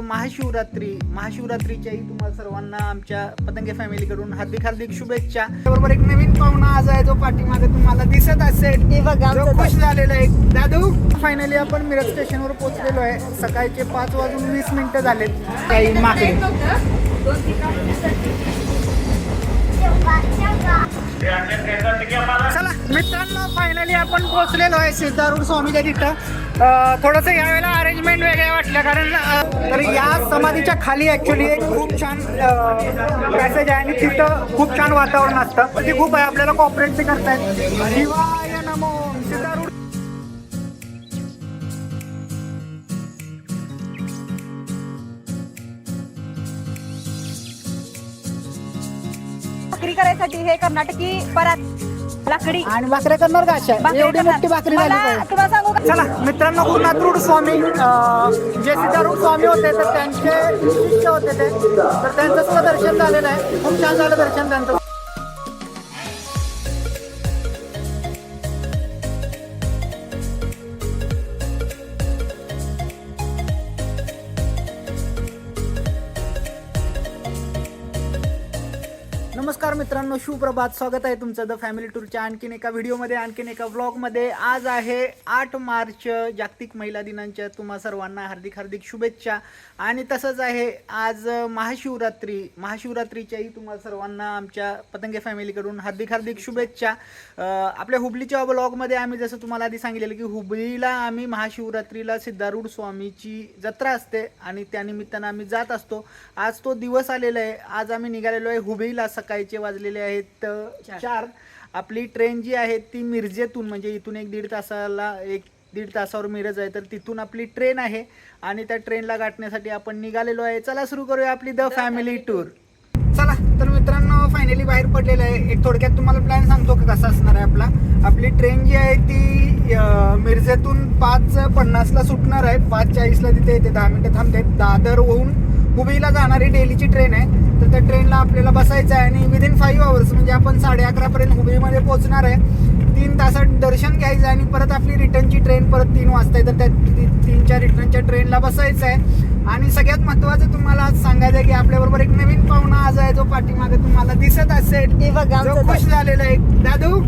महाशिवरात्री महाशिवरात्रीच्याही तुम्हाला सर्वांना आमच्या पतंगे फॅमिलीकडून हार्दिक हार्दिक शुभेच्छा. बरोबर एक नवीन पाहुणा आज आहे जो पाठीमागे तुम्हाला दिसत असेल. बघा जो खुश झालेला आहे. दादू फायनली आपण मिरज स्टेशनवर पोहोचलेलो आहे. सकाळचे पाच वाजून वीस मिनिटं झालेत. काही मागणी. चला मित्रांनो फायनली आपण पोहोचलेलो आहे. सिद्धारूढ स्वामीच्या तिथं. थोडंसं यावेळेला अरेंजमेंट वेगळ्या वाटलं कारण तर या समाधीच्या खाली ॲक्च्युली एक खूप छान पॅसेज आहे आणि तिथं खूप छान वातावरण असतं. ते खूप आहे आपल्याला कॉपरेट ते करतायत शिवाय नमो भाकरी करायसाठी हे कर्नाटकी परात लाकडी. आणि भाकऱ्या करणार का अशा? भाकरी एवढी करणार. मोठी भाकरी झाली मला पाहिजे. तुम्हाला सांगू का? चला मित्रांनो गुरुनाथरूढ स्वामी अं, जे सिद्धारूढ स्वामी होते तर त्यांचे शिष्य होते ते. तर त्यांचं सुद्धा दर्शन झालेलं आहे. खूप छान झालं दर्शन त्यांचं. सुप्रभात. स्वागत आहे तुमचं द फॅमिली टूरच्या आणखीन एका व्हिडिओमध्ये आणखीन एका व्लॉगमध्ये आज आहे आठ मार्च जागतिक महिला दिनांच्या तुम्हा सर्वांना हार्दिक हार्दिक शुभेच्छा. आणि तसंच आहे आज महाशिवरात्री. महाशिवरात्रीच्याही तुम्हा सर्वांना आमच्या पतंगे फॅमिलीकडून हार्दिक हार्दिक शुभेच्छा. आपल्या हुबलीच्या ब्लॉगमध्ये आम्ही जसं तुम्हाला आधी सांगितलेलं की हुबलीला आम्ही महाशिवरात्रीला सिद्धारूढ स्वामीची जत्रा असते आणि त्यानिमित्तानं आम्ही जात असतो. आज तो दिवस आलेला आहे. आज आम्ही निघालेलो आहे हुबईला सकाळचे वाजलेले आहे आहेत चार. आपली ट्रेन जी आहे ती मिरजेतून म्हणजे इथून एक दीड तासाला एक दीड तासावर मिरज आहे तर तिथून आपली ट्रेन आहे आणि त्या ट्रेनला गाठण्यासाठी आपण निघालेलो आहे. चला सुरू करूया आपली द फॅमिली टूर. चला तर मित्रांनो फायनली बाहेर पडलेलं आहे. एक थोडक्यात तुम्हाला प्लॅन सांगतो का कसा असणार आहे आपला. आपली ट्रेन जी आहे ती मिरजेतून पाच पन्नासला सुटणार आहे. पाच चाळीसला तिथे येते दहा मिनिटं थांबते. दादर होऊन हुबळीला जाणारी डेलीची ट्रेन आहे. तर त्या ट्रेनला आपल्याला बसायचं आहे आणि विदिन फाईव्ह आवर्स म्हणजे आपण साडे अकरापर्यंत हुबळीमध्ये पोहोचणार आहे. तीन तासात दर्शन घ्यायचं आणि परत आपली रिटर्नची ट्रेन परत तीन वाजता आहे तर त्या तीनच्या रिटर्नच्या ट्रेनला बसायचं आहे. आणि सगळ्यात महत्त्वाचं तुम्हाला आज सांगायचं आहे की आपल्याबरोबर एक नवीन पाहुणा आज आहे जो पाठीमागे तुम्हाला दिसत असेल. खुश झालेला आहे. दादू?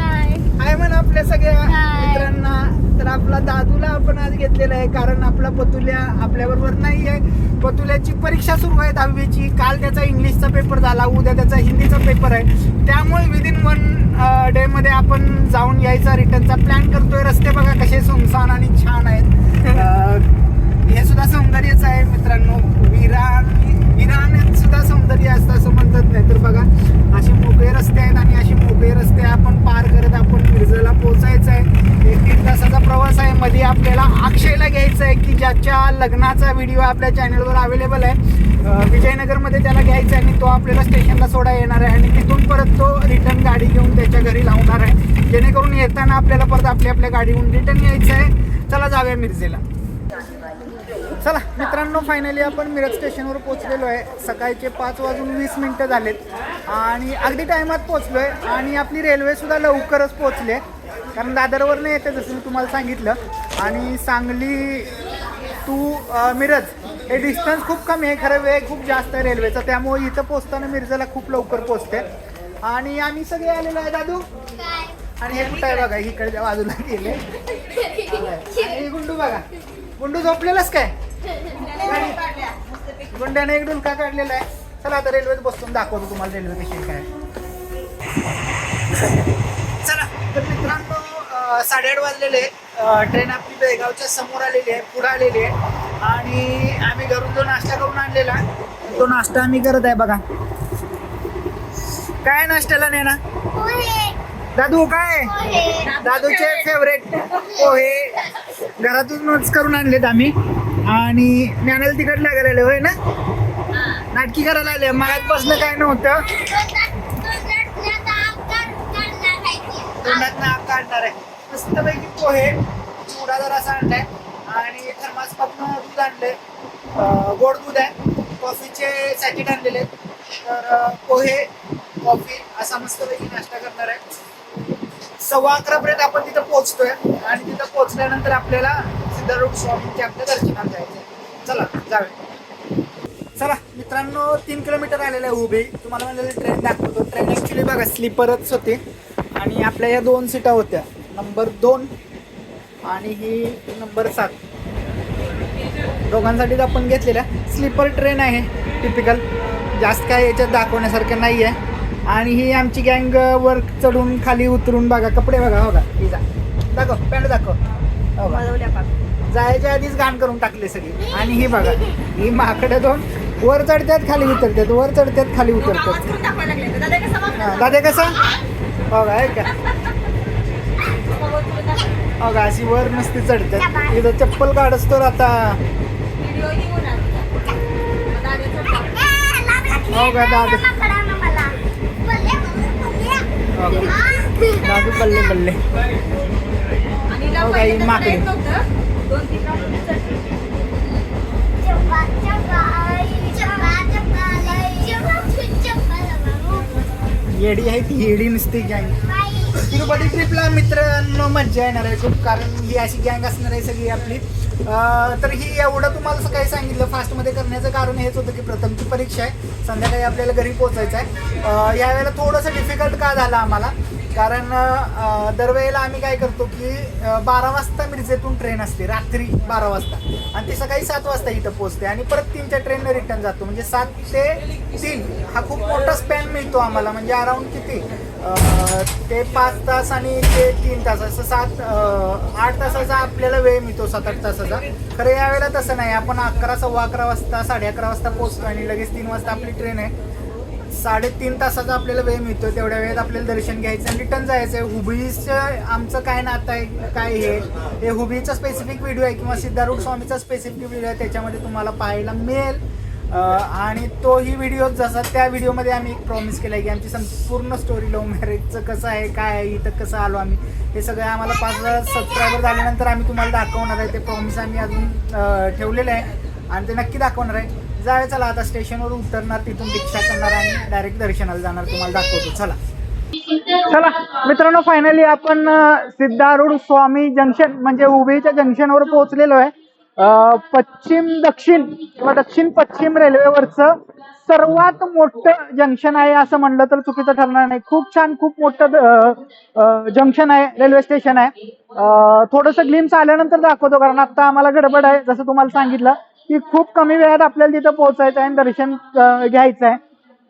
आहे म्हणा आपल्या सगळ्या. मित्रांना. तर आपला दादूला आपण आज घेतलेला आहे कारण आपला पतुल्या आपल्याबरोबर नाही आहे. पतुल्याची परीक्षा सुरू आहे दहावीची. काल त्याचा इंग्लिशचा पेपर झाला उद्या त्याचा हिंदीचा पेपर आहे. त्यामुळे विदिन वन डे मध्ये आपण जाऊन यायचा रिटर्नचा प्लॅन करतोय. रस्ते बघा कसे सुनसान आणि छान आहेत. हे सुद्धा सौंदर्यच आहे मित्रांनो. विरान विरान सुद्धा सौंदर्य असतं असं म्हणतात नाही तर बघा असे मोकळे रस्ते आहेत आणि असे मोकळे रस्ते आपण पार करत आपण मिरजेला पोहोचायचं आहे एक तीन तासाचा प्रवास आहे. मध्ये आपल्याला अक्षयला घ्यायचं आहे की ज्याच्या लग्नाचा व्हिडिओ आपल्या चॅनलवर अवेलेबल आहे. विजयनगरमध्ये त्याला घ्यायचा आहे आणि तो आपल्याला स्टेशनला सोडा येणार आहे. आणि तिथून परत तो रिटर्न गाडी घेऊन त्याच्या घरी लावणार आहे. जेणेकरून येताना आपल्याला परत आपल्या आपल्या गाडीहून रिटर्न यायचं आहे चला जाऊया मिरजेला. चला मित्रांनो फायनली आपण मिरज स्टेशनवर पोहोचलेलो आहे. सकाळचे पाच वाजून वीस मिनटं झालेत. आणि अगदी टायमात पोहोचलो आहे आणि आपली रेल्वेसुद्धा लवकरच पोहोचली कारण दादरवरनं येते जसं मी तुम्हाला सांगितलं. आणि सांगली टू मिरज हे डिस्टन्स खूप कमी आहे. खरं वेळ खूप जास्त आहे रेल्वेचा त्यामुळे इथं पोहोचताना मिरजेला खूप लवकर पोहोचते. आणि आम्ही सगळे आलेलो आहे. दादू? आणि हे कुठं आहे बघा? इकडच्या बाजूला गेले. गुंडू बघा. गुंडू झोपलेलाच काय? गुंड्याने एक डुलका काढलेला आहे. चला आता रेल्वेत बसून दाखवतो तुम्हाला रेल्वे कशी काय चला तर मित्रांनो साडेआठ वाजलेले ट्रेन आपली बेळगावच्या समोर आलेली आहे पुढे आलेली आहे. आणि आम्ही घरून जो नाश्ता करून आणलेला तो नाश्ता आम्ही करत आहे बघा. काय नाश्त्याला नेना दादू काय? दादूचे फेवरेट पोहे. घरातून नोट्स करून आणलेत आम्ही. आणि ज्ञानाला तिकट लागायला होय ना? नाटकी करायला आले मगात बसलं काय नव्हतं. तोंडात नाक काढणार आहे. मस्तपैकी पोहे चुडा जरासा आणलाय. आणि थर्मासपासून दूध आणलंय. गोड दूध आहे. कॉफीचे सॅकेट आणलेले तर पोहे कॉफी असा मस्तपैकी नाश्ता करणार आहे. सव्वा अकरा पर्यंत आपण तिथं पोहोचतोय. आणि तिथं पोहोचल्यानंतर आपल्याला दररोज स्वामींच्या आपल्या दर्शनात जायचं चला जाऊया. चला मित्रांनो तीन किलोमीटर आलेलं आहे उभी. तुम्हाला म्हणलेली ट्रेन दाखवतो. ट्रेन ॲक्च्युली बघा स्लीपरच होती. आणि आपल्या या दोन सीटा होत्या. नंबर दोन आणि ही नंबर सात. दोघांसाठीच आपण घेतलेल्या. स्लीपर ट्रेन आहे टिपिकल जास्त काय याच्यात दाखवण्यासारखं नाही आहे आणि ही आमची गँग वर चढून खाली उतरून बघा. कपडे बघा हो का? ही दाखव पॅन्ट दाखव. हो हो. जायच्या आधीच घाण करून टाकले सगळी आणि ही बघा ही माकडे दोन वर चढतात खाली उतरतात वर चढतात खाली आवाज उतरतात. दादा कसं बघ? हा, हो आहे का. हो अशी वर नुसती चढतात इथं चप्पल काढस तर आता. हो का दादा हो? दादू बल्ले बल्ले आणि हिला हो, काही तर माकडे. दोन तीन येडी आहे ती येडी नुसती गँग तिरुपती ट्रिपला मित्रांनो मज्जा येणार आहे खूप कारण ही अशी गँग असणार आहे सगळी आपली. तर ही एवढं तुम्हाला काही सांगितलं फास्टमध्ये करण्याचं कारण हेच होतं की प्रथमची परीक्षा आहे. संध्याकाळी आपल्याला घरी पोहोचायचं आहे. यावेळेला थोडंसं डिफिकल्ट का झालं आम्हाला? कारण दरवेळेला आम्ही काय करतो की बारा वाजता मिरजेतून ट्रेन असते रात्री बारा वाजता. आणि ती सकाळी सात वाजता इथं पोहोचते आणि परत तीनच्या ट्रेनने रिटर्न जातो. म्हणजे सात ते तीन हा खूप मोठा स्पॅन मिळतो आम्हाला. म्हणजे अराऊंड किती? ते पाच तास आणि ते तीन तास. असं सात आठ तासाचा आपल्याला वेळ मिळतो सात आठ तासाचा. खरं यावेळेला तसं नाही. आपण अकरा सव्वा अकरा वाजता साडे अकरा वाजता पोहोचतो आणि लगेच तीन वाजता आपली ट्रेन आहे. साडेतीन तासाचा आपल्याला वेळ मिळतो तेवढ्या वेळेत आपल्याला दर्शन घ्यायचं आणि रिटर्न जायचं आहे हुबळीचं आमचं काय नातं आहे काय हे? हे हुबळीचा स्पेसिफिक व्हिडिओ आहे किंवा सिद्धारूढ स्वामीचा स्पेसिफिक व्हिडिओ आहे त्याच्यामध्ये तुम्हाला पाहायला मिळेल. आणि तोही व्हिडिओ जसा त्या व्हिडिओमध्ये आम्ही एक प्रॉमिस केला आहे की आमची संपूर्ण स्टोरी लव्ह मॅरेजचं कसं आहे काय आहे इथं कसं आलो आम्ही हे सगळं आम्हाला पाच हजार सबस्क्रायबर झाल्यानंतर आम्ही तुम्हाला दाखवणार आहे. ते प्रॉमिस आम्ही अजून ठेवलेलं आहे आणि ते नक्की दाखवणार आहे. जाऊया चला आता स्टेशनवर उतरणार तिथून रिक्षा करणार आणि डायरेक्ट दर्शनाला जाणार. तुम्हाला दाखवतो. चला. चला मित्रांनो फायनली आपण सिद्धारूढ स्वामी जंक्शन म्हणजे उभेच्या जंक्शनवर पोहोचलेलो आहे. पश्चिम दक्षिण किंवा दक्षिण पश्चिम रेल्वेवरचं सर्वात मोठं जंक्शन आहे असं म्हणलं तर चुकीचं ठरणार नाही. खूप छान खूप मोठं जंक्शन आहे रेल्वे स्टेशन आहे. थोडस थोडंसं ग्लिम्स आल्यानंतर दाखवतो कारण आता आम्हाला गडबड आहे जसं तुम्हाला सांगितलं. की खूप कमी वेळात आपल्याला तिथं पोहोचायचं आहे आणि दर्शन घ्यायचं आहे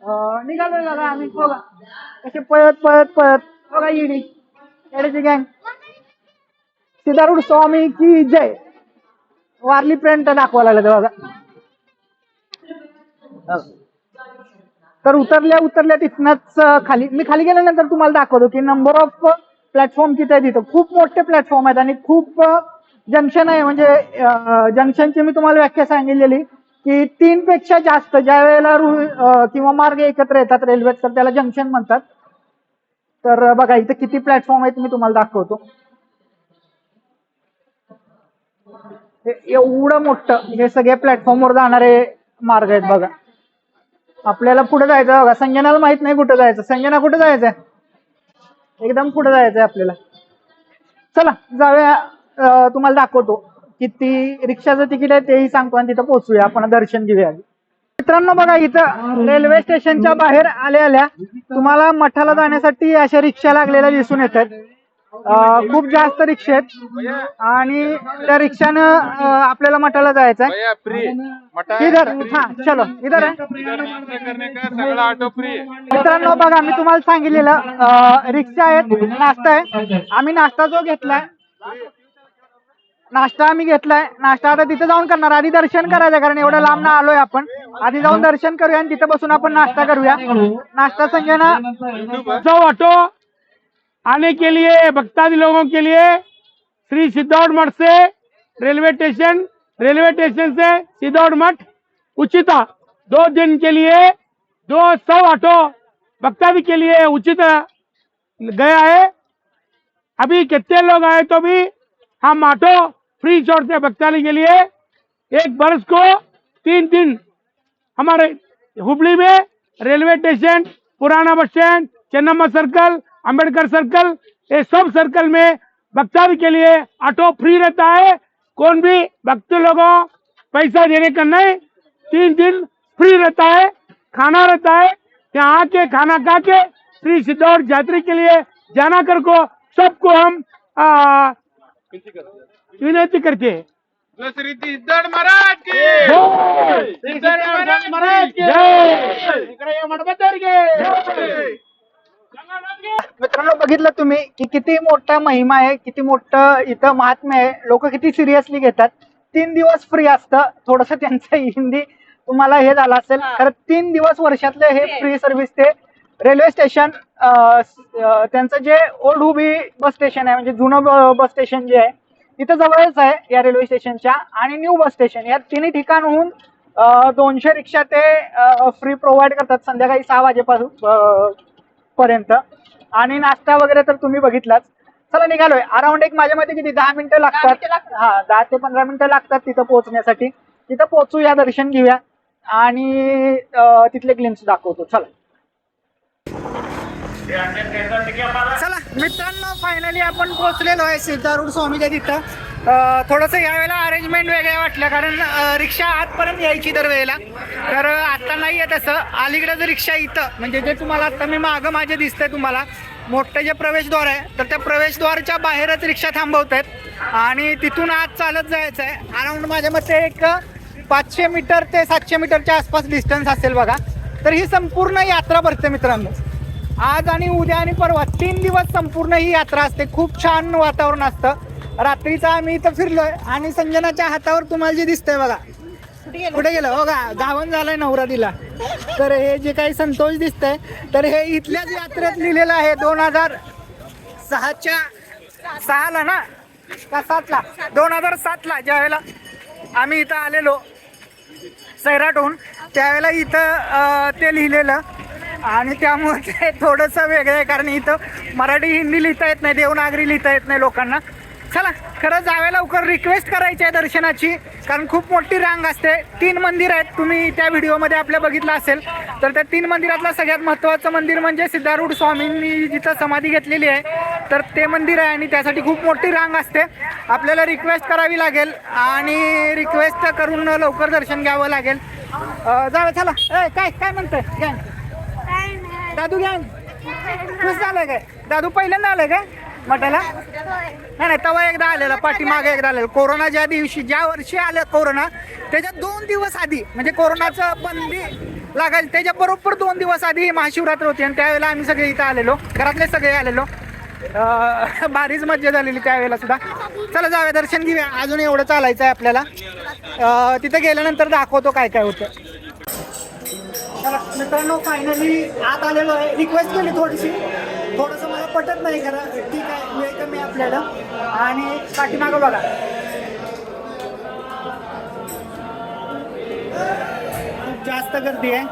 अं, निघालो दादा आम्ही. बघा. कसे पळत पळत पळत. बघा इडी. येड्याची गँग सिद्धारूढ स्वामी की जय. वारली प्रिंट दाखवायला लागलं बघा. तर उतरल्या उतरल्या तिथनच खाली. मी खाली गेल्यानंतर तुम्हाला दाखवतो की नंबर ऑफ प्लॅटफॉर्म किती आहे तिथं. खूप मोठे प्लॅटफॉर्म आहेत आणि खूप जंक्शन आहे म्हणजे जंक्शनची मी तुम्हाला व्याख्या सांगितलेली की तीन पेक्षा जास्त ज्या वेळेला रु- किंवा मार्ग एकत्र येतात रेल्वेत तर त्याला जंक्शन म्हणतात. तर बघा इथं किती प्लॅटफॉर्म आहेत मी तुम्हाला दाखवतो. हे एवढं मोठं हे सगळे प्लॅटफॉर्मवर जाणारे मार्ग आहेत बघा. आपल्याला पुढे जायचं बघा संजनाला माहीत नाही कुठं जायचं. संजना कुठं जायचंय एकदम पुढे जायचंय आपल्याला. चला जाऊया. तुम्हाला दाखवतो किती रिक्षाचं तिकीट आहे तेही सांगतो आणि तिथं पोहोचूया. आपण दर्शन घेऊया. मित्रांनो बघा इथं रेल्वे स्टेशनच्या बाहेर आल्या आल्या तुम्हाला मठाला जाण्यासाठी अशा रिक्षा लागलेल्या दिसून येतात खूप जास्त रिक्षा आहेत. आणि त्या रिक्षानं आपल्याला मठाला जायचं आहे. इधर हा चलो इधर आहे. मित्रांनो बघा मी तुम्हाला सांगितलेलं रिक्षा आहेत नाश्ता आहे. आम्ही नाश्ता जो घेतलाय नाश्ता आम्ही घेतलाय. नाश्ता आता तिथे जाऊन करणार. आधी दर्शन करायचं कारण एवढं लांब ना आलोय आपण. आधी जाऊन दर्शन करूया आणि तिथे बसून आपण नाश्ता करूया. नाश्ता संजय ना उत्सव ऑटो आने के लिए भक्तादी लोगों के लिए श्री सिद्धौड़ मठ से रेलवे स्टेशन रेलवे स्टेशन से सिद्धौड़ मठ उचिता दो दिन के लिए दो सौ ऑटो भक्तादी के लिए उचित गया है. अभी कितने लोग आए तो भी हम ऑटो फ्री छोड़ते हैं भक्तादि के लिए एक बरस को तीन दिन हमारे हुबली में रेलवे स्टेशन पुराना bus stand Chennamma circle Ambedkar circle ये सब सर्कल में भक्तादि के लिए ऑटो फ्री रहता है। कौन भी भक्त लोगों पैसा देने का नहीं तीन दिन फ्री रहता है खाना रहता है। यहाँ आके खाना खा के श्री सिद्धौड़ यात्री के लिए जाना कर को सबको हम आ, विनती करते. श्री सिद्धड महाराज की जय! सिद्धड महाराज की जय! इकडे ये मठबद्दर मित्रांनो बघितलं तुम्ही की किती मोठा महिमा आहे किती मोठं इथं महात्म्य आहे. लोक किती सिरियसली घेतात. तीन दिवस फ्री असतं. थोडस त्यांचं हिंदी तुम्हाला हे झालं असेल. तर तीन दिवस वर्षातले हे फ्री सर्व्हिस ते रेल्वे स्टेशन त्यांचं जे ओल्ड हुबी बस स्टेशन आहे म्हणजे जुनं बस स्टेशन जे आहे तिथं जवळच आहे या रेल्वे स्टेशनच्या आणि न्यू बस स्टेशन. या तिन्ही ठिकाणहून दोनशे रिक्षा ते फ्री प्रोव्हाइड करतात संध्याकाळी सहा वाजेपासून पर्यंत. आणि नाश्ता वगैरे तर तुम्ही बघितलाच. चला निघालोय. अराउंड एक माझ्या मते किती? दहा मिनिटं लागतात. हा दहा ते पंधरा मिनिटं लागतात तिथं पोहोचण्यासाठी. तिथं पोहोचूया दर्शन घेऊया. आणि तिथले ग्लिम्स दाखवतो. चला. चला मित्रांनो फायनली आपण पोहोचलेलो आहे सिद्धारूढ स्वामीच्या तिथं. अं, थोडंसं यावेळेला अरेंजमेंट वेगळ्या वाटल्या कारण रिक्षा आतपर्यंत यायची दर वेळेला. तर आत्ता आता नाही आहे तसं. अलीकडं रिक्षा इथं म्हणजे जे तुम्हाला आता मी मागं माझे दिसतंय तुम्हाला मोठं जे प्रवेशद्वार आहे तर त्या प्रवेशद्वारच्या बाहेरच रिक्षा थांबवत आहेत आणि तिथून आत चालत जायचं आहे अराउंड माझ्या मते एक पाचशे मीटर ते सातशे मीटरच्या आसपास डिस्टन्स असेल बघा. तर ही संपूर्ण यात्रा भरते मित्रांनो. आज आणि उद्या आणि परवा तीन दिवस संपूर्ण ही यात्रा असते. खूप छान वातावरण असतं. रात्रीचं आम्ही इथं फिरलोय आणि संजनाच्या हातावर तुम्हाला जे दिसतंय बघा. कुठे गेलं? हो का? गावन झालंय नवरा दिला तर हे जे काही संतोष दिसतंय तर हे इथल्याच यात्रेत लिहिलेलं आहे दोन हजार सहाच्या सहाला ना? का सातला? दोन हजार सातला. ज्या वेळेला आम्ही इथं आलेलो सैराटहून त्यावेळेला इथं ते लिहिलेलं आणि त्यामुळे ते थोडंसं वेगळं आहे कारण इथं मराठी हिंदी लिहिता येत नाही देवनागरी लिहिता येत नाही लोकांना. चला खरं जावे लवकर रिक्वेस्ट करायची आहे दर्शनाची कारण खूप मोठी रांग असते. तीन मंदिर आहेत तुम्ही त्या व्हिडिओमध्ये आपल्या बघितलं असेल. तर त्या तीन मंदिरातलं सगळ्यात महत्त्वाचं मंदिर म्हणजे सिद्धारूढ स्वामींनी जिथं समाधी घेतलेली आहे तर ते मंदिर आहे आणि त्यासाठी खूप मोठी रांग असते. आपल्याला रिक्वेस्ट करावी लागेल आणि रिक्वेस्ट करून लवकर दर्शन घ्यावं लागेल. अं, चला. ए, काय काय म्हणतंय? गॅंग दादू घ्या. खुश झालंय काय? दादू पहिल्यांदा आलंय काय मटाला नाही नाही तेव्हा एकदा आलेला पाठीमागे एकदा आलेला. कोरोना ज्या दिवशी ज्या वर्षी आलं कोरोना त्याच्या दोन दिवस आधी म्हणजे कोरोनाचं बंदी लागायला त्याच्या बरोबर दोन दिवस आधी महाशिवरात्र होती. आणि त्यावेळेला आम्ही सगळे इथं आलेलो. घरातले सगळे आलेलो. भारीच मज्जा झालेली त्यावेळेला सुद्धा. चला जाऊया दर्शन घेऊया. अजून एवढं चालायचं आहे आपल्याला तिथं गेल्यानंतर दाखवतो काय काय होतं. तर मित्रांनो फायनली आत आलेलो आहे. रिक्वेस्ट केली थोडीशी. थोडंसं मला पटत नाही खरं. ठीक आहे मिळतं मी आपल्याला. आणि पाठीमागं बघा. खूप जास्त गर्दी आहे.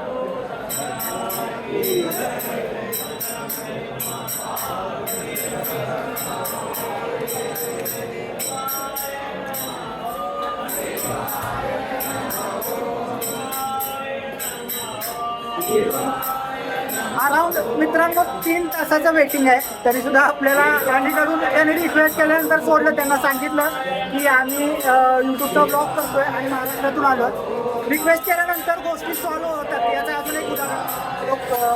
मित्रांनो तीन तासाचं वेटिंग आहे. तरी सुद्धा आपल्याला अलीकडून त्यांनी रिक्वेस्ट केल्यानंतर सोडलं. त्यांना सांगितलं की आम्ही यूट्यूबचा ब्लॉग करतोय आणि महाराष्ट्रातून आलो रिक्वेस्ट केल्यानंतर गोष्टी सॉल्व्ह होतात. याचं अजून एक उदाहरण.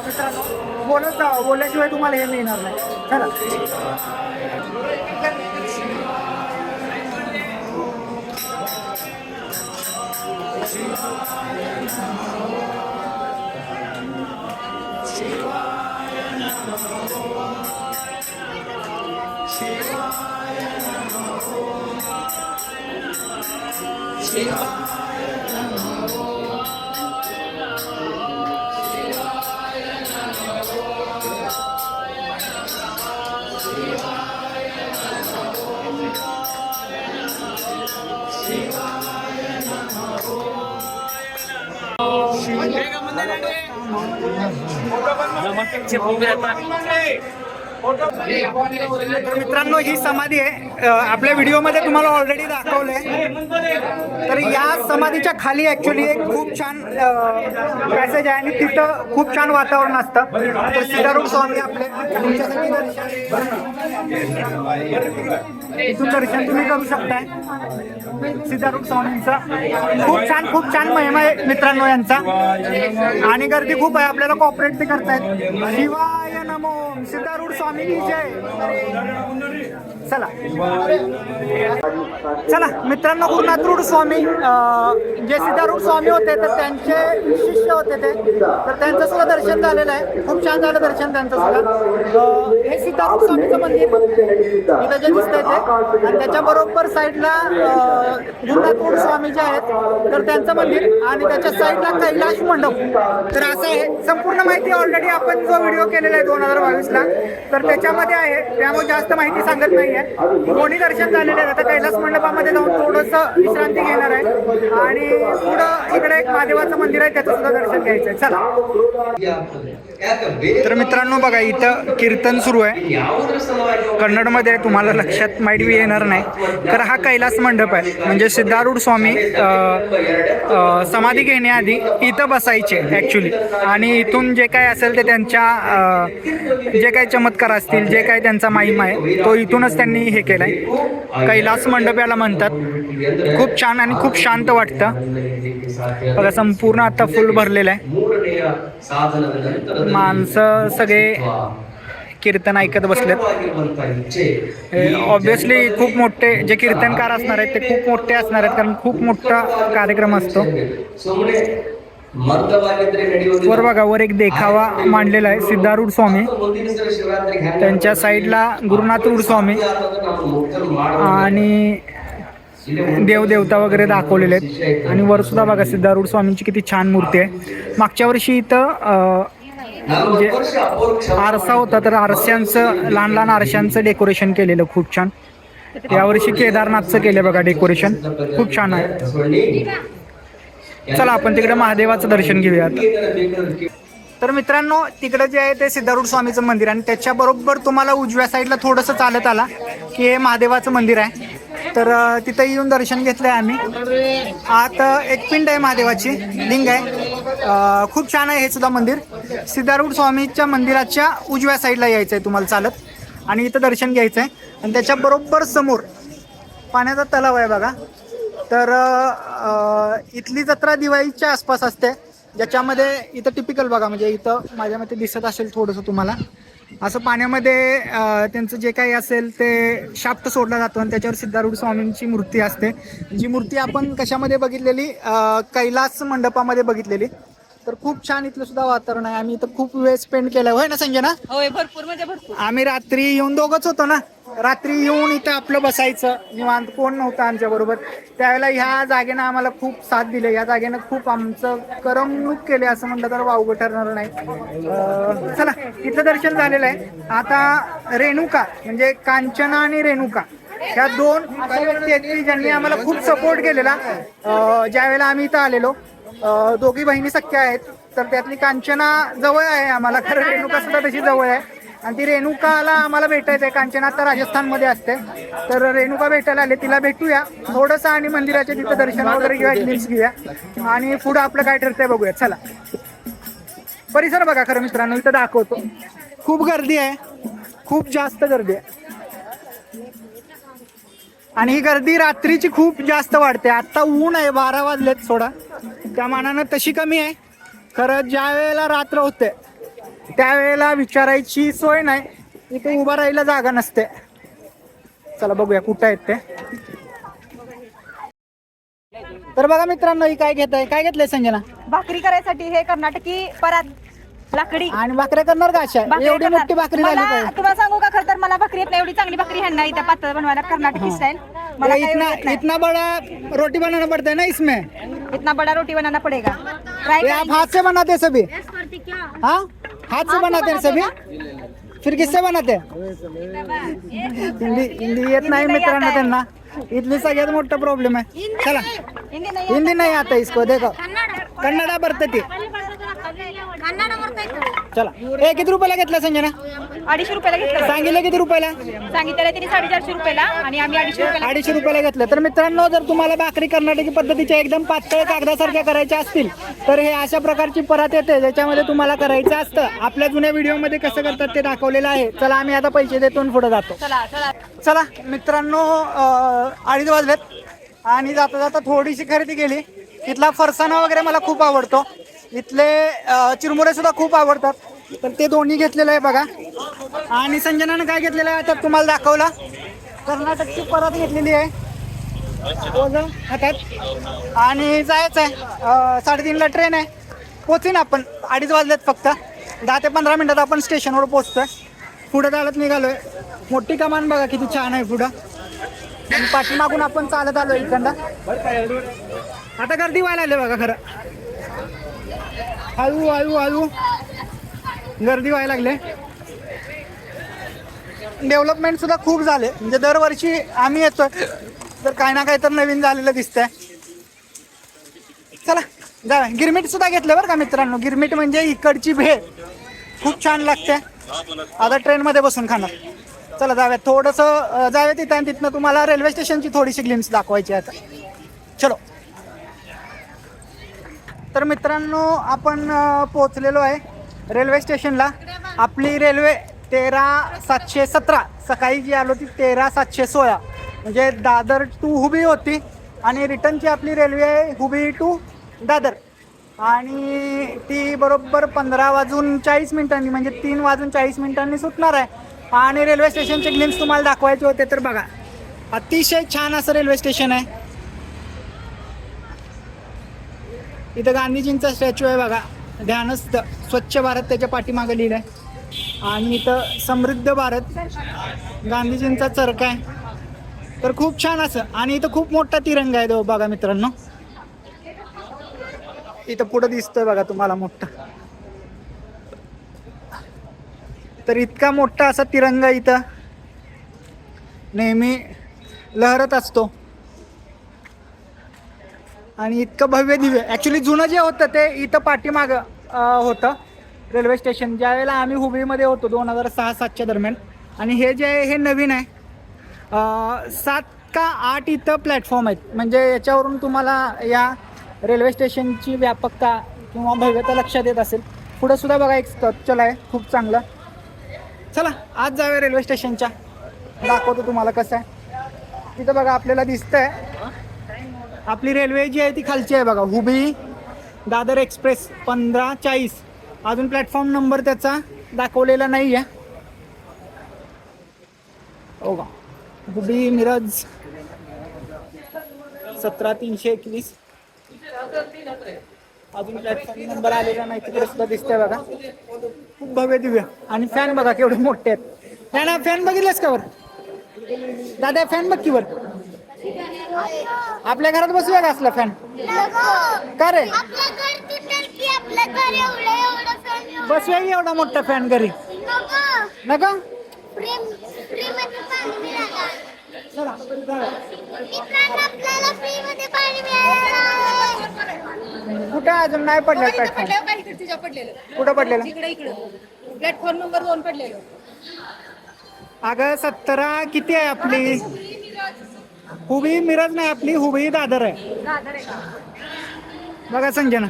मित्रांनो बोलत बोलल्याशिवाय तुम्हाला हे मिळणार नाही. चला जमन के भूमि रहता तर मित्रांनो ही समाधी आहे. आपल्या व्हिडिओमध्ये तुम्हाला ऑलरेडी दाखवलंय. तर या समाधीच्या खाली ऍक्च्युली एक खूप छान पॅसेज आहे आणि तिथं खूप छान वातावरण असतं. तर सिद्धारूढ स्वामी आपले तुमच्यासाठी इथून दर्शन तुम्ही करू शकताय. सिद्धारूप स्वामींचं खूप छान खूप छान महिमा आहे मित्रांनो यांचा. आणि गर्दी खूप आहे आपल्याला कॉपरेट ते करतायत. शिवाय नमो सिद्धारूढ स्वामी की जय. चला. चला मित्रांनो गुरुनाथरूढ स्वामी जे सिद्धारूढ स्वामी होते तर त्यांचे शिष्य होते ते. तर त्यांचं सुद्धा दर्शन झालेलं आहे. खूप छान झालं दर्शन त्यांचं सुद्धा. हे सिद्धारूढ स्वामीचं मंदिर. इथं जे दिसतंय ते. आणि त्याच्याबरोबर साईडला अं, स्वामी जे आहेत. तर त्यांचं मंदिर आणि त्याच्या साईडला कैलाश मंडप. तर असं आहे. संपूर्ण माहिती ऑलरेडी आपण जो व्हिडिओ केलेला आहे दोन हजार बावीसला तर त्याच्यामध्ये आहे. त्यामुळे जास्त माहिती सांगत नाही आहे दोन्ही दर्शन झालेले आहे आता कैलास मंडपामध्ये जाऊन थोडंसं विश्रांती घेणार आहे. आणि पुढं इकडे एक महादेवाचं मंदिर आहे त्याचं सुद्धा दर्शन घ्यायचं आहे. चला. तर मित्रांनो बघा इथं कीर्तन सुरू आहे. कन्नडमध्ये तुम्हाला लक्षात माहिती बी येणार नाही. तर हा कैलास मंडप आहे. म्हणजे सिद्धारूढ स्वामी समाधी घेण्याआधी इथं बसायचे ॲक्च्युली आणि इथून जे काय असेल ते त्यांच्या जे काय चमत्कार असतील जे काय त्यांचा माहिम आहे तो इथूनच त्यांनी हे केलं आहे कैलास मंडप याला म्हणतात. खूप छान आणि खूप शांत वाटतं. बघा संपूर्ण आता फुल भरलेलं आहे. माणसं सगळे कीर्तन ऐकत बसलेत. ऑब्विसली खूप मोठे जे कीर्तनकार असणार आहेत ते खूप मोठे असणार आहेत कारण खूप मोठा कार्यक्रम असतो. वर बघा वर एक देखावा मांडलेला आहे सिद्धारूढ स्वामी. त्यांच्या साईडला गुरुनाथरूढ स्वामी. आणि देवदेवता वगैरे दाखवलेले आहेत. आणि वर सुद्धा बघा सिद्धारूढ स्वामींची किती छान मूर्ती आहे. मागच्या वर्षी इथं म्हणजे आरसा होता तर आरश्यांचं लहान लहान आरशांचं डेकोरेशन केलेलं खूप छान. यावर्षी केदारनाथचं केलं बघा डेकोरेशन खूप छान आहे. चला आपण तिकडे महादेवाचं दर्शन घेऊयात. तर मित्रांनो तिकडे जे आहे ते सिद्धारूढ स्वामीचं मंदिर आणि त्याच्या बरोबर तुम्हाला उजव्या साईडला थोडंसं चालत आला की हे महादेवाचं मंदिर आहे. तर तिथं येऊन दर्शन घेतलं आहे आम्ही. आत एक पिंड आहे महादेवाची. लिंग आहे. खूप छान आहे हे सुद्धा मंदिर. सिद्धारूढ स्वामीच्या मंदिराच्या उजव्या साईडला यायचं आहे तुम्हाला चालत. आणि इथं दर्शन घ्यायचं आहे आणि त्याच्या बरोबर समोर पाण्याचा तलाव आहे बघा. तर इथली जत्रा दिवाळीच्या आसपास असते. ज्याच्यामध्ये इथं टिपिकल बघा म्हणजे इथं माझ्या मते दिसत असेल थोडंसं तुम्हाला. असं पाण्यामध्ये त्यांचं जे काही असेल ते शाफ्ट सोडला जातो आणि त्याच्यावर सिद्धारूढ स्वामींची मूर्ती असते. जी मूर्ती आपण कशामध्ये बघितलेली? कैलास मंडपामध्ये बघितलेली. तर खूप छान इथलं सुद्धा वातावरण आहे. आम्ही इथं खूप वेळ स्पेंड केला होय ना संजना? होय भरपूर म्हणजे भरपूर. आम्ही रात्री येऊन दोघच होतो ना? रात्री येऊन इथं आपलं बसायचं. निवांत कोण नव्हतं आमच्या बरोबर. त्यावेळेला ह्या जागेनं आम्हाला खूप साथ दिले. या जागेनं खूप आमचं करमणूक केले असं म्हटलं तर वावगं ठरणार नाही. चला इथं दर्शन झालेलं आहे. आता रेणुका म्हणजे कांचना आणि रेणुका ह्या दोन व्यक्ती आहेत की ज्यांनी आम्हाला खूप सपोर्ट केलेला. ज्यावेळेला ज्या वेळेला आम्ही इथं आलेलो दोघी बहिणी सख्या आहेत तर त्यातली कांचना जवळ आहे आम्हाला. खरं रेणुका सुद्धा तशी जवळ आहे. आणि ती रेणुकाला आम्हाला भेटायचं आहे कांचन आता राजस्थानमध्ये असते. तर रेणुका भेटायला आले. तिला भेटूया. थोडंसं आणि मंदिराच्या तिथं दर्शन वगैरे घेऊया ग्लिम्स घेऊया. आणि पुढं आपलं काय ठरतंय बघूया. चला. परिसर बघा खरं मित्रांनो. इथं दाखवतो. खूप गर्दी आहे. खूप जास्त गर्दी आहे. आणि ही गर्दी रात्रीची खूप जास्त वाढते. आत्ता ऊन आहे. बारा वाजलेत थोडा त्या मानानं तशी कमी आहे. खरं ज्या वेळेला रात्र होते त्यावेळेला विचारायची सोय नाही. इथे उभा राहायला जागा नसते. चला बघूया कुठं आहेत ते. तर बघा मित्रांनो ही काय घेत आहे काय घेतलंय संजना? भाकरी करायसाठी हे कर्नाटकी परात लाकडी. आणि भाकऱ्या करणार का अशा? भाकरी एवढी करणार. मोठी भाकरी झाली मला- पाहिजे. तुम्हाला सांगू का खरं तर मला भाकरी येत नाही. एवढी चांगली भाकरी ह्यांना इथं पातळ बनवायला कर्नाटकी स्टाईल मला काही इतना येत नाही. इतना बड़ा रोटी बनाना पड़ता है ना इसमें? इतना बड़ा रोटी बनाना पड़ेगा. ट्राई ये आप हाथ से बनाते सभी. हाँ? हाथ से बनाते हैं सभी? फिर किससे बनाते हैं? हिंदी हिंदी येत नाही मित्रांनो त्यांना. इथली सगळ्यात मोठा प्रॉब्लेम आहे. चला. हिंदी नाही हिंदी नाही आता इसको देखो. कन्नडा. बरतती चला. ए किती रुपयाला घेतला संजना? अडीचशे रुपयाला घेतलं सांगितलं किती रुपयाला? सांगितलेलं त्यांनी साडेचारशे रुपयाला आणि आम्ही अडीचशे रुपयाला अडीचशे रुपयाला घेतलं. तर मित्रांनो जर तुम्हाला भाकरी कर्नाटकी पद्धतीच्या एकदम पातळ कागदासारख्या करायच्या असतील तर हे अशा प्रकारची परत येते ज्याच्यामध्ये तुम्हाला करायचं असतं. आपल्या जुन्या व्हिडिओमध्ये कसं करतात ते दाखवलेलं आहे. चला आम्ही आता पैसे देतो पुढे जातो. चला चला. चला मित्रांनो अं, अडीच वाजलेत. आणि जाता जाता थोडीशी खरेदी केली. इथला फरसाणा वगैरे मला खूप आवडतो. इथले चिरमुरे सुद्धा खूप आवडतात. तर ते दोन्ही घेतलेलं आहे बघा. आणि संजनानं काय घेतलेलं आहे आता तुम्हाला दाखवला. कर्नाटकची परत घेतलेली आहे. हातात. आणि जायचं आहे साडेतीनला ट्रेन आहे. पोचीन आपण. अडीच वाजलेत फक्त. दहा ते पंधरा मिनिटात आपण स्टेशनवर पोचतोय. पुढे चालत निघालोय. मोठी कमान बघा किती छान आहे पुढं. आणि पाठीमागून आपण चालत आलो इकडं आता गर्दी व्हायला आली बघा खरं. हळू हळू हळू. गर्दी व्हायला लागले. डेव्हलपमेंट सुद्धा खूप झाले. म्हणजे दरवर्षी आम्ही येतोय. तर काही ना काही तर नवीन झालेलं दिसतंय. चला जा. गिरमीट सुद्धा घेतलं बरं का मित्रांनो. गिरमीट म्हणजे इकडची भेळ. खूप छान लागते. आता ट्रेनमध्ये बसून खाणार. चला जाव्यात थोडंसं जाव्यात तिथं आणि तिथनं तुम्हाला रेल्वे स्टेशनची थोडीशी ग्लिम्स दाखवायची आता. चलो. तर मित्रांनो आपण पोहोचलेलो आहे रेल्वे स्टेशनला. आपली रेल्वे तेरा सातशे सतरा. सकाळी जी आलो ती तेरा सातशे सोळा. म्हणजे दादर टू हुबी होती आणि रिटर्नची आपली रेल्वे आहे हुबी टू दादर. आणि ती बरोबर पंधरा वाजून चाळीस मिनिटांनी म्हणजे तीन वाजून चाळीस मिनिटांनी सुटणार आहे. आणि रेल्वे स्टेशनचे ग्लिम्स तुम्हाला दाखवायचे होते तर बघा. अतिशय छान असं रेल्वे स्टेशन आहे. इथं गांधीजींचा स्टॅच्यू आहे बघा. ध्यानस्थ स्वच्छ भारत त्याच्या पाठीमागं लिहिलं आहे आणि इथं समृद्ध भारत. गांधीजींचा चरका आहे. तर खूप छान असं. आणि इथं खूप मोठा तिरंगा आहे तो बघा मित्रांनो. इथं पुढं दिसतोय बघा तुम्हाला मोठा. तर इतका मोठा असा तिरंगा इथं नेहमी लहरत असतो. आणि इतकं भव्य दिव्य. ॲक्च्युली जुनं जे होतं ते इथं पाठीमागं होतं. रेल्वे स्टेशन ज्या वेळेला आम्ही हुबळीमध्ये होतो दोन हजार सहा सातच्या दरम्यान. आणि हे जे आहे हे नवीन आहे सात का आठ इथं प्लॅटफॉर्म आहेत. म्हणजे याच्यावरून तुम्हाला या रेल्वे स्टेशनची व्यापकता किंवा भव्यता लक्षात येत असेल. पुढं सुद्धा बघा एक स्ट्रक्चर आहे. खूप चांगलं. चला आज जाऊया रेल्वे स्टेशनच्या दाखवतो तुम्हाला कसं आहे. तिथं बघा आपल्याला दिसतंय. आपली रेल्वे जी आहे ती खालची आहे बघा हुबळी दादर एक्सप्रेस पंधरा चाळीस. अजून प्लॅटफॉर्म नंबर त्याचा दाखवलेला नाही आहे हो का? हुबळी मिरज सतरा तीनशे एकवीस. अजून प्लॅटफॉर्म नंबर आलेला नाही तिकडे सुद्धा दिसतंय बघा. खूप भव्य दिव्य. आणि फॅन बघा केवढे मोठे आहेत. फॅन फॅन बघितलेस का वर? दादा फॅन बघ की वर. आपल्या घरात बसूया का असला फॅन का रे? बसूया की एवढा मोठा फॅन घरी? नको? कुठं अजून नाही पडलं प्लॅटफॉर्म कुठं पडलेलं? प्लॅटफॉर्म नंबर दोन पडलेलं. अगं सत्तरा किती आहे आपली? हुबळी मिरज नाही आपली हुबळी दादर आहे. दादर आहे का? बघा संजना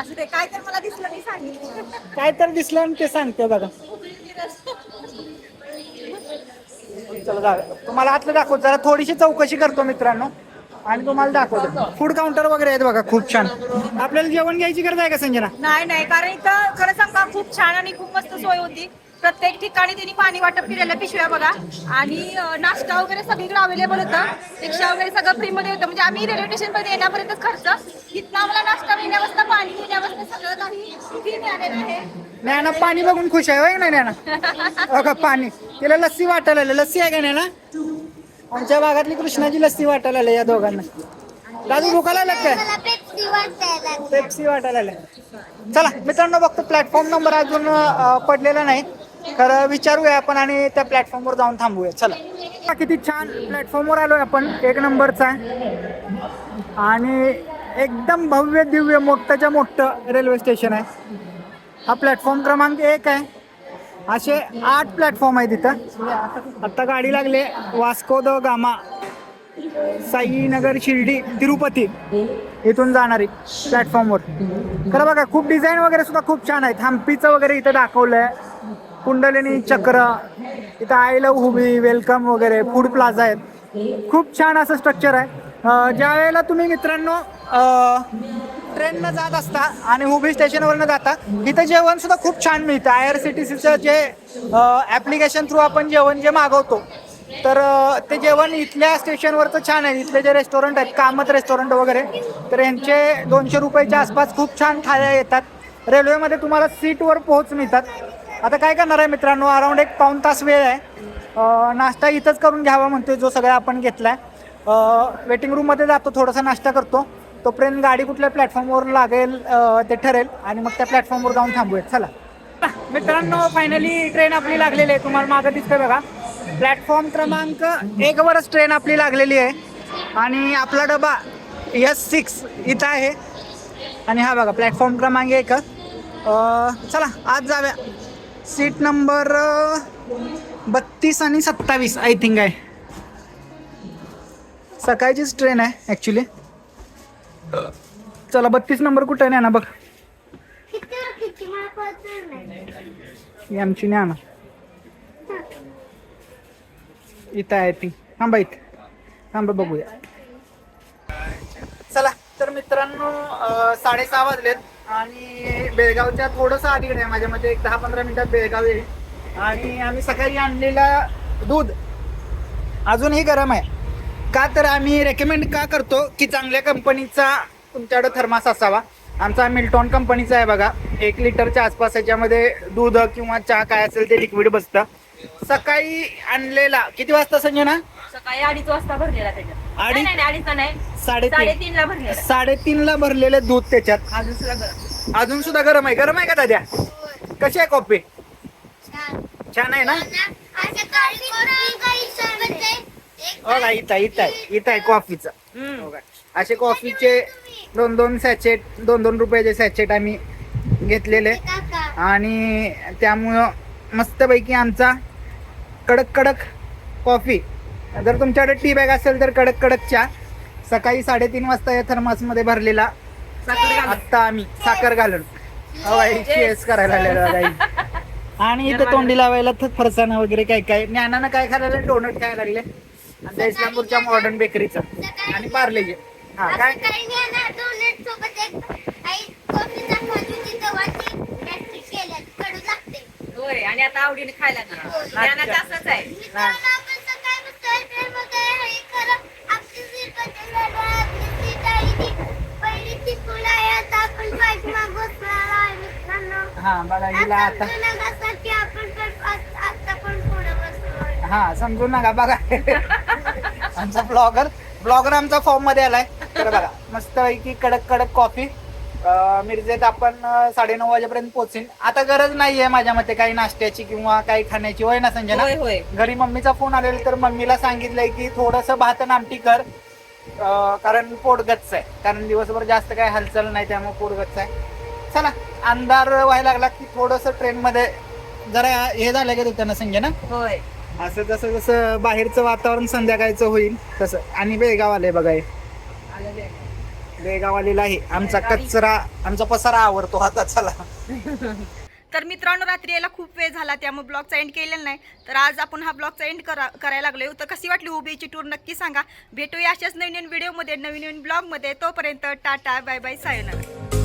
असं ते काय तर मला दिसलं मी सांगितलं. काय तर दिसलं आणि ते सांगते बघा. चला तुम्हाला आतलं दाखवतो. जरा थोडीशी चौकशी करतो मित्रांनो. आणि तुम्हाला दाखवतो. फूड काउंटर वगैरे आहेत बघा खूप छान. आपल्याला जेवण घ्यायची गरज आहे का संजना? नाही नाही कारण इथं खरं सांगा खूप छान आणि खूप मस्त सोय होती. प्रत्येक ठिकाणी त्यांनी पाणी वाटप केलेल्या पिशव्या बघा. आणि नाश्ता वगैरे सगळीकडे अवेलेबल होता. रिक्षा वगैरे सगळं फ्री मध्ये होतं. म्हणजे आम्ही रेल्वे स्टेशन पर्यंत येण्यापर्यंत खर्च. इथनं आम्हाला नाश्ता मिळण्यापासून पाणी मिळण्यापासून सगळं काही फ्री मिळालेलं आहे. नॅना पाणी बघून खुश आहे होय ना नॅना? बघा पाणी. तिला लस्सी वाटायला आली लस्सी आहे का नॅना? आमच्या भागातली कृष्णाची लस्सी वाटायला आली या दोघांना. दादू भुकाला लागत काय पेप्सी वाटायला आल्या चला मित्रांनो बघतो. प्लॅटफॉर्म नंबर अजून पडलेला नाही. खरं विचारूया आपण आणि त्या प्लॅटफॉर्मवर जाऊन थांबूया. चला. किती छान प्लॅटफॉर्मवर आलोय आपण. एक नंबरचा आणि एकदम भव्य दिव्य मोठ्याच्या मोठं रेल्वे स्टेशन आहे. हा प्लॅटफॉर्म क्रमांक एक आहे. असे आठ प्लॅटफॉर्म आहे तिथं आत्ता गाडी लागले Vasco da Gama Sainagar Shirdi Tirupati इथून जाणारी प्लॅटफॉर्मवर खरं बघा खूप डिझाईन वगैरे सुद्धा खूप छान आहेत हम्पीचं वगैरे इथं दाखवलं आहे कुंडलिनी चक्र इथं आय लव हुबी वेलकम वगैरे फूड प्लाझा आहेत. खूप छान असं स्ट्रक्चर आहे. ज्या वेळेला तुम्ही मित्रांनो ट्रेननं जात असता आणि हुबी स्टेशनवरनं जाता इथं जेवण सुद्धा खूप छान मिळतं. आय आर सी टी सीचं जे ॲप्लिकेशन थ्रू आपण जेवण जे मागवतो तर ते जेवण इथल्या स्टेशनवरचं छान आहे. इथले जे रेस्टॉरंट आहेत कामत रेस्टॉरंट वगैरे तर यांचे दोनशे रुपयाच्या आसपास खूप छान थाळ्या येतात. रेल्वेमध्ये तुम्हाला सीटवर पोहोच मिळतात. आता काय करणार आहे मित्रांनो? अराऊंड एक पाऊण तास वेळ आहे. नाश्ता इथंच करून घ्यावा म्हणतोय जो सगळा आपण घेतला आहे वेटिंग रूममध्ये जातो थोडासा नाश्ता करतो. तोपर्यंत गाडी कुठल्या प्लॅटफॉर्मवर लागेल ते ठरेल. आणि मग त्या प्लॅटफॉर्मवर जाऊन थांबूयात. चला. मित्रांनो फायनली ट्रेन आपली लागलेली आहे. तुम्हाला मागं दिसतंय बघा. प्लॅटफॉर्म क्रमांक एक वरच ट्रेन आपली लागलेली आहे. आणि आपला डबा एस सिक्स इथं आहे. आणि हा बघा प्लॅटफॉर्म क्रमांक एक चला आज जाऊया. सीट नंबर बत्तीस आणि सत्तावीस आय थिंक आहे. सकाळचीच ट्रेन आहे ॲक्च्युली चला बत्तीस नंबर कुठे आहे ना बघ. किती नाही आमची न्या ना इथं आहे ती थांबा इथं. थांबा बघूया. चला तर मित्रांनो साडेसहा वाजलेत. आणि बेळगावच्या थोडंसं अलीकडे आहे. माझ्या मते एक दहा पंधरा मिनिटात बेळगाव येईल. आणि आम्ही सकाळी आणलेला दूध अजूनही गरम आहे. का तर आम्ही रेकमेंड का करतो की चांगल्या कंपनीचा तुमच्याकडे थर्मास असावा. आमचा मिल्टॉन कंपनीचा आहे बघा. एक लिटरच्या आसपास याच्यामध्ये दूध किंवा चहा काय असेल ते लिक्विड बसतं. सकाळी आणलेला किती वाजता संजना? सकाळी अडीच वाजता भरलेला त्याच्यात. अडीच? नाही, नाही, अडीच नाही. साडेतीन. साडेतीन ला भरलेला. साडेतीन ला भरलेले दूध त्याच्यात. अजून सुद्धा गरम. अजून सुद्धा गरम आहे. गरम आहे का दाद्या? कशी आहे कॉफी? छान. आहे ना? आहे एक हो का? इथं इथं आहे. इथं आहे कॉफीचं. हम्म. हो का? असे कॉफीचे दोन दोन सॅचेट दोन दोन रुपयाचे सॅचेट आम्ही घेतलेले. काका. आणि त्यामुळं मस्तपैकी आमचा कडक कडक कॉफी. जर तुमच्याकडे टी बॅग असेल तर कडक कडक चहा सकाळी साडेतीन वाजता या थर्मासमध्ये भरलेला. आत्ता आम्ही साखर घालून. चेस करायला आणि इथं तोंडी लावायला तर फरसाणा वगैरे काय काय? ज्ञानानं काय खायला डोनट खायला लागले. इस्लामपूरच्या मॉडर्न बेकरीचं आणि पार्लेजी हा काय? आणि आता आवडीने खायला हे हा बघा हिला आता हा समजू नका बघा. आमचा ब्लॉगर ब्लॉगर आमचा फॉर्ममध्ये आलाय. तर बघा मस्त पैकी कडक कडक कॉफी मिरजेत आपण अं, साडेनऊ वाजेपर्यंत पोहोचीन. आता गरज नाहीये माझ्या मते काही नाश्त्याची किंवा काही खाण्याची. होय ना संजना? होय होय. घरी मम्मीचा फोन आलेला तर मम्मीला सांगितलंय की थोडस भात आणि आमटी कर. अं, कारण पोट गच्च आहे. कारण दिवसभर जास्त काही हालचाल नाही त्यामुळे पोट गच्च आहे. चला अंधार व्हायला लागला की थोडस ट्रेन मध्ये जरा हे झालं का त्यानं संजना? होय. असं जसं जसं बाहेरचं वातावरण संध्याकाळचं होईल तसं. आणि बेळगाव आलंय बघा हे. बेळगाव आलेला आहे. आमचा कचरा आमचा पसारा आवडतो आता चला. तर मित्रांनो रात्री यायला खूप वेळ झाला त्यामुळे ब्लॉगचा एंड केलेला नाही. तर आज आपण हा ब्लॉगचा एंड करा करायला लागलोय. तर कशी वाटली उबेची टूर नक्की सांगा. भेटूया अशाच नवीन नवीन व्हिडिओमध्ये नवीन नवीन ब्लॉगमध्ये तोपर्यंत टाटा बाय बाय सायना